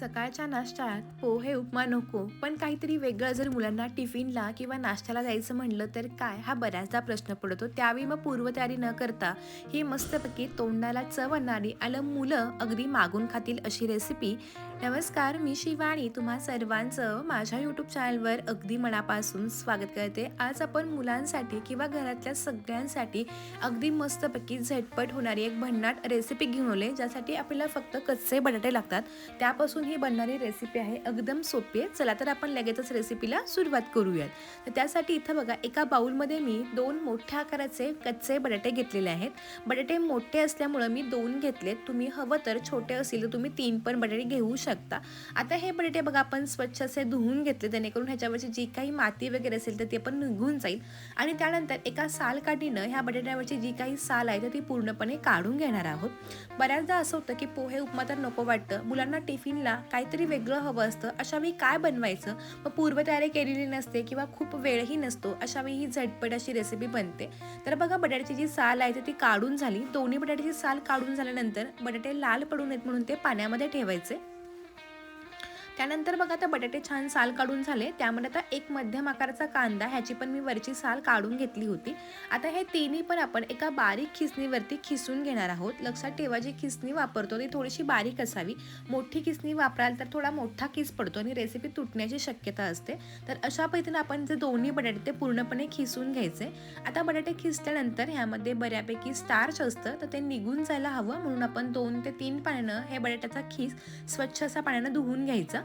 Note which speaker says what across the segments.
Speaker 1: सकाळच्या नाश्त्यात पोहे उपमा नको पण काहीतरी वेगळं जर मुलांना टिफिनला किंवा नाश्त्याला जायचं म्हणलं तर काय? हा बऱ्याचदा प्रश्न पडतो. त्यावेळी मग पूर्वतयारी न करता ही मस्तपैकी तोंडाला चव आणणारी आलं मुलं अगदी मागून खातील अशी रेसिपी नमस्कार मी शिवाणी. तुम्हा सर्वांचं माझ्या यूट्यूब चॅनलवर अगदी मनापासून स्वागत करते. आज आपण मुलांसाठी किंवा घरातल्या सगळ्यांसाठी अगदी मस्तपैकी झटपट होणारी एक भन्नाट रेसिपी घेऊन आले ज्यासाठी आपल्याला फक्त कच्चे बटाटे लागतात. त्यापासून ही बनणारी रेसिपी आहे एकदम सोपी आहे. चला तर आपण लगेचच रेसिपीला सुरुवात करूयात. तर त्यासाठी इथं बघा एका बाउलमध्ये मी दोन मोठ्या आकाराचे कच्चे बटाटे घेतलेले आहेत. बटाटे मोठे असल्यामुळं मी दोन घेतलेत. तुम्ही हवं तर छोटे असतील तर तुम्ही तीन पण बटाटे घेऊ शकता. आता हे बटाटे बघा आपण स्वच्छ असे धुवून घेतले जेणेकरून ह्याच्यावरची जी काही माती वगैरे असेल तर ते पण निघून जाईल. आणि त्यानंतर एका साल काठीनं ह्या बटाट्यावरची जी काही साल आहे तर ती पूर्णपणे काढून घेणार आहोत. बऱ्याचदा असं होतं की पोहे उपमा तर नको वाटतं. मुलांना टिफिनला काहीतरी वेगळं हवं असतं अशा वेळी काय बनवायचं? मग पूर्वतयारी केलेली नसते किंवा खूप वेळही नसतो अशा वेळी ही झटपट अशी रेसिपी बनते. तर बघा बटाट्याची जी साल आहे तर ती काढून झाली. दोन्ही बटाट्याची साल काढून झाल्यानंतर बटाटे लाल पडू नयेत म्हणून ते पाण्यामध्ये ठेवायचे. त्यानंतर बघा आता बटाटे छान साल काढून झाले. त्यामध्ये आता एक मध्यम आकाराचा कांदा ह्याची पण मी वरची साल काढून घेतली होती. आता हे तिन्ही पण आपण एका बारीक खिसणीवरती खिसून घेणार आहोत. लक्षात ठेवा जी खिसणी वापरतो ती थोडीशी बारीक असावी. मोठी खिसणी वापराल तर थोडा मोठा किस पडतो आणि रेसिपी तुटण्याची शक्यता असते. तर अशा पद्धतीने आपण जे दोन्ही बटाटे ते पूर्णपणे खिसून घ्यायचे. आता बटाटे खिसल्यानंतर ह्यामध्ये बऱ्यापैकी स्टार्च असतं तर ते निघून जायला हवं. म्हणून आपण दोन ते तीन पाण्यानं हे बटाट्याचा खिस स्वच्छ असा पाण्यानं धुवून घ्यायचा.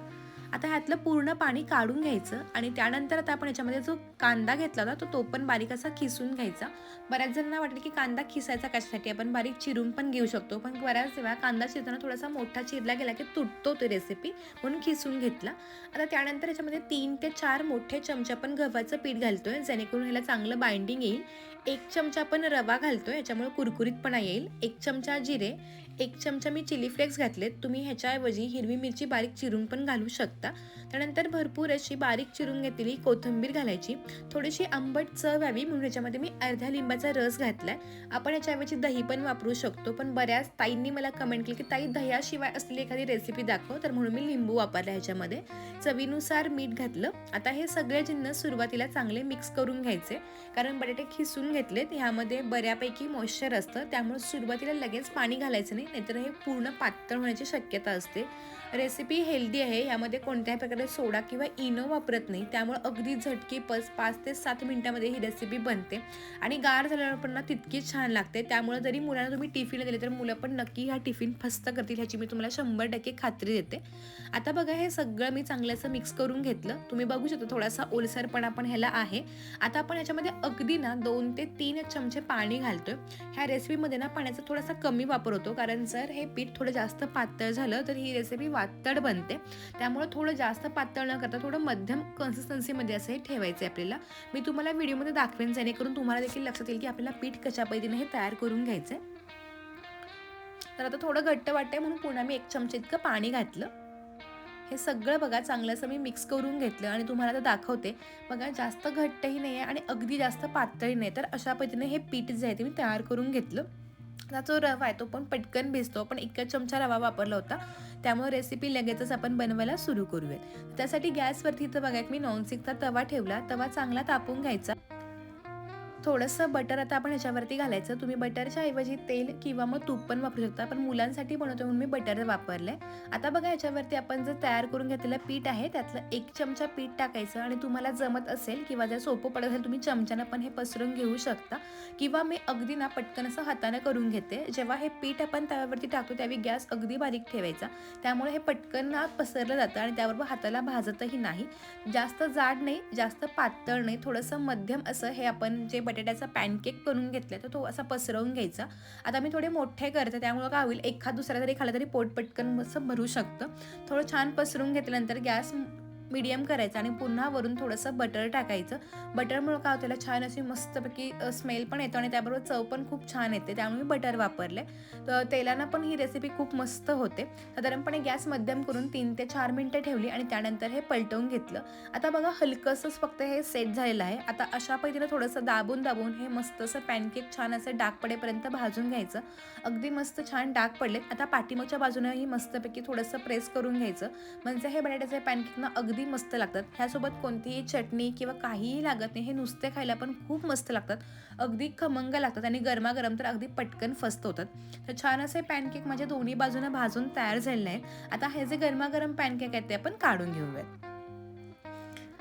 Speaker 1: आता ह्यातलं पूर्ण पाणी काढून घ्यायचं आणि त्यानंतर आता आपण याच्यामध्ये जो कांदा घेतला होता तो तो पण बारीक असा खिसून घ्यायचा. बऱ्याच जणांना वाटेल की कांदा खिसायचा कशासाठी? आपण बारीक चिरून पण घेऊ शकतो. पण बऱ्याच वेळा कांदा चिरताना थोडासा मोठा चिरला गेला की तुटतो तो रेसिपी म्हणून खिसून घेतला. आता त्यानंतर याच्यामध्ये तीन ते चार मोठे चमचे आपण गव्हाचं पीठ घालतोय जेणेकरून ह्याला चांगलं बाइंडिंग येईल. एक चमचा आपण रवा घालतोय याच्यामुळे कुरकुरीतपणा येईल. एक चमचा जिरे एक चमचा मी चिली फ्लेक्स घातलेत. तुम्ही ह्याच्याऐवजी हिरवी मिरची बारीक चिरून पण घालू शकता. त्यानंतर भरपूर अशी बारीक चिरून घेतलेली कोथिंबीर घालायची. थोडीशी आंबट चव यावी म्हणून ह्याच्यामध्ये मी अर्ध्या लिंबाचा रस घातलाय. आपण याच्याऐवजी दही पण वापरू शकतो पण बऱ्याच ताईंनी मला कमेंट केली की ताई दह्याशिवाय असलेली एखादी रेसिपी दाखव. तर म्हणून मी लिंबू वापरला ह्याच्यामध्ये. चवीनुसार मीठ घातलं. आता हे सगळे जिन्नस सुरुवातीला चांगले मिक्स करून घ्यायचे. कारण बटाटे खिसून घेतलेत. ह्यामध्ये बऱ्यापैकी मॉइश्चर असतं. त्यामुळे सुरुवातीला लगेच पाणी घालायचं नाही. नाहीतर हे पूर्ण पातळ होण्याची शक्यता असते. रेसिपी हेल्दी आहे यामध्ये कोणत्याही प्रकारे सोडा किंवा इनो वापरत नाही. त्यामुळे अगदी झटकी पस पाच ते सात मिनिटामध्ये ही रेसिपी बनते. आणि गार झाल्यावर पण ना तितकीच छान लागते. त्यामुळे जरी मुलांना तुम्ही टिफिन दिले तर मुलं पण नक्की हा टिफिन फस्त करतील ह्याची मी तुम्हाला शंभर टक्के खात्री देते. आता बघा हे सगळं मी चांगलं असं मिक्स करून घेतलं. तुम्ही बघू शकता थोडासा ओलसरपणा पण ह्याला आहे. आता आपण याच्यामध्ये अगदी ना दोन ते तीन चमचे पाणी घालतोय. ह्या रेसिपीमध्ये ना पाण्याचा थोडासा कमी वापर होतो कारण जर हे पीठ थोडं जास्त पातळ झालं तर ही रेसिपी वातड बनते. त्यामुळे थोडं जास्त पातळ न करता थोडं मध्यम कन्सिस्टन्सीमध्ये असं हे ठेवायचं आहे आपल्याला. मी तुम्हाला व्हिडिओमध्ये दाखवेन जेणेकरून तुम्हाला देखील लक्षात येईल की आपल्याला पीठ कशा पद्धतीने हे तयार करून घ्यायचं आहे तर आता थोडं घट्ट वाटतंय म्हणून पुन्हा मी एक चमचे इतकं पाणी घातलं. हे सगळं बघा चांगलं असं मी मिक्स करून घेतलं आणि तुम्हाला आता दाखवते. बघा जास्त घट्टही नाही आहे आणि अगदी जास्त पातळही नाही तर अशा पद्धतीने हे पीठ जे आहे ते मी तयार करून घेतलं. आता जो रवा आहे तो पण पटकन भिजतो. पण एकच चमचा रवा वापरला होता. त्यामुळे रेसिपी लगेचच आपण बनवायला सुरू करूयात. त्यासाठी गॅसवरती तर बघा एक मी नॉनस्टिकचा तवा ठेवला. तवा चांगला तापून घ्यायचा. थोडंसं बटर आता आपण ह्याच्यावरती घालायचं. तुम्ही बटरच्या ऐवजी तेल किंवा मग तूप पण वापरू शकता. पण मुलांसाठी बनवतो म्हणून मी बटर वापरलं आहे आता बघा ह्याच्यावरती आपण जर तयार करून घेतलेलं पीठ आहे त्यातलं एक चमचा पीठ टाकायचं आणि तुम्हाला जमत असेल किंवा जर सोपं पडत असेल तुम्ही चमच्यानं पण हे पसरून घेऊ शकता. किंवा मी अगदी ना पटकन असं हातानं करून घेते. जेव्हा हे पीठ आपण तव्यावरती टाकतो त्यावेळी गॅस अगदी बारीक ठेवायचा. त्यामुळे हे पटकन ना पसरलं जातं आणि त्याबरोबर हाताला भाजतही नाही. जास्त जाड नाही जास्त पातळ नाही. थोडंसं मध्यम असं हे आपण जे बटाट्याचा पॅनकेक करून घेतला तर तो असा पसरवून घ्यायचा. आता मी थोडे मोठे करते त्यामुळं काय होईल एखाद दुसरा तरी खाला तरी पोट पटकन असं भरू शकतं. थोडं छान पसरून घेतल्यानंतर गॅस मीडियम करायचं आणि पुन्हा वरून थोडंसं बटर टाकायचं. बटरमुळं काय त्याला छान अशी मस्तपैकी स्मेल पण येतो आणि त्याबरोबर चव पण खूप छान येते. त्यामुळे मी बटर वापरले तर तेलानं पण ही रेसिपी खूप मस्त होते. साधारणपणे गॅस मध्यम करून तीन ते चार मिनटं ठेवली आणि त्यानंतर हे पलटवून घेतलं. आता बघा हलकंसंच फक्त हे सेट झालेलं आहे. आता अशा पद्धतीनं थोडंसं दाबून दाबून हे मस्त असं पॅनकेक छान असं डाग पडेपर्यंत भाजून घ्यायचं. अगदी मस्त छान डाग पडलेत. आता पाठीमागच्या बाजूनंही मस्तपैकी थोडंसं प्रेस करून घ्यायचं. म्हणजे हे बटाट्याचे पॅनकेक ना अगदी अगदी मस्त लागतात. ह्यासोबत कोणतीही चटणी किंवा काहीही लागत नाही. हे नुसते खायला पण खूप मस्त लागतात. अगदी खमंग लागतात आणि गरमागरम तर अगदी पटकन फस्त होतात. तर छान असे पॅनकेक माझ्या दोन्ही बाजूने भाजून तयार झालेले आहेत. आता हे जे गरमागरम पॅनकेक आहेत ते आपण काढून घेऊयात.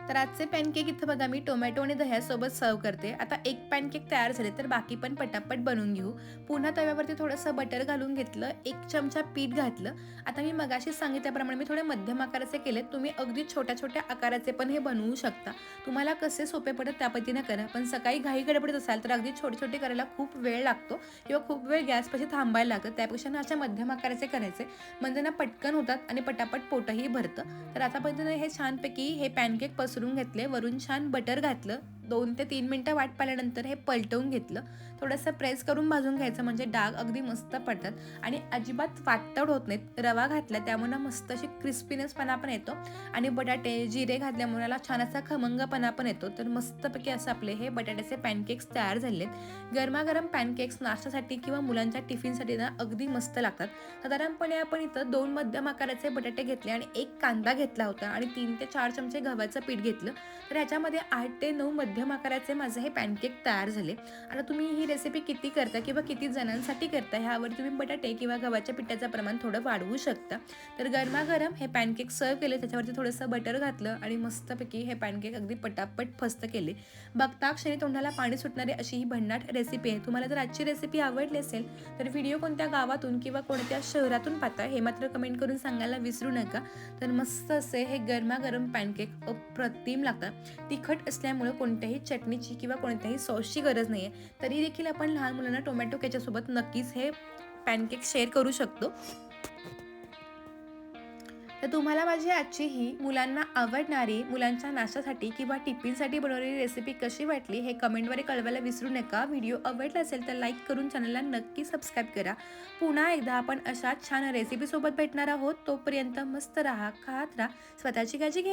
Speaker 1: तर आजचे पॅनकेक इथं बघा मी टोमॅटो आणि दह्यासोबत सर्व करते. आता एक पॅनकेक तयार झाले तर बाकी पण पटापट बनवून घेऊ. पुन्हा तव्यावरती थोडंसं बटर घालून घेतलं एक चमचा पीठ घातलं. आता मी मगाशी सांगितल्याप्रमाणे मी थोडे मध्यम आकाराचे केले तुम्ही अगदी छोट्या छोट्या आकाराचे पण हे बनवू शकता. तुम्हाला कसे सोपे पडत त्या पद्धतीनं करा. पण सकाळी घाई गडबडीत असाल तर अगदी छोटे छोटे करायला खूप वेळ लागतो किंवा खूप वेळ गॅसपाशी थांबायला लागतं. त्यापेक्षा ना अशा मध्यम आकाराचे करायचे. म्हणजे ना पटकन होतात आणि पटापट पोटही भरतं. तर आता हे छानपैकी हे पॅनकेक पसरून घेतले. वरून छान बटर घातलं. दोन ते तीन मिनटं वाट पाहिल्यानंतर हे पलटवून घेतलं. थोडंसं प्रेस करून भाजून घ्यायचं म्हणजे डाग अगदी मस्त पडतात. आणि अजिबात वातड होत नाहीत. रवा घातला त्यामुळे मस्त अशी क्रिस्पीनेसपणा पण येतो. आणि बटाटे जिरे घातल्यामुळे याला छान असा खमंगपणा पण येतो. तर मस्तपैकी असं आपले हे बटाट्याचे पॅनकेक्स तयार झालेत. गरमागरम पॅनकेक्स नाश्त्यासाठी किंवा मुलांच्या टिफिनसाठी ना अगदी मस्त लागतात. साधारणपणे आपण इथं दोन मध्यम आकाराचे बटाटे घेतले आणि एक कांदा घेतला होता. आणि तीन ते चार चमचे गव्हाचं पीठ घेतलं. तर ह्याच्यामध्ये आठ ते नऊ मध्यम मध्यम आकाराचे माझे हे पॅनकेक तयार झाले. आता तुम्ही ही रेसिपी किती करता किंवा किती जणांसाठी करता ह्यावर तुम्ही बटाटे किंवा गव्हाच्या पिठाचं प्रमाण थोडं वाढवू शकता. तर गरमागरम हे पॅनकेक सर्व केले त्याच्यावरती थोडंसं बटर घातलं आणि मस्तपैकी हे पॅनकेक अगदी पटापट फस्त केले. बघता क्षणी तोंडाला पाणी सुटणारी अशी ही भन्नाट रेसिपी आहे. तुम्हाला जर आजची रेसिपी आवडली असेल तर व्हिडिओ कोणत्या गावातून किंवा कोणत्या शहरातून पाहता हे मात्र कमेंट करून सांगायला विसरू नका. तर मस्त असे हे गरमागरम पॅनकेक अप्रतिम लागतात. तिखट असल्यामुळे कोणत्याही चटणीची किंवा कोणत्याही सॉसची गरज नाही आहे तरी देखील आपण लहान मुलांना टोमॅटो केच्यासोबत नक्कीच हे पॅनकेक शेअर करू शकतो. तर तुम्हाला माझी आजची ही मुलांना आवडणारी मुलांच्या नाश्त्यासाठी किंवा टिफिनसाठी बनवलेली रेसिपी कशी वाटली हे कमेंटद्वारे कळवायला विसरू नका. व्हिडिओ आवडला असेल तर लाईक करून चॅनलला नक्की सबस्क्राईब करा. पुन्हा एकदा आपण अशाच छान रेसिपीसोबत भेटणार आहोत. तोपर्यंत मस्त राहा खात राहा. स्वतःची काळजी घ्या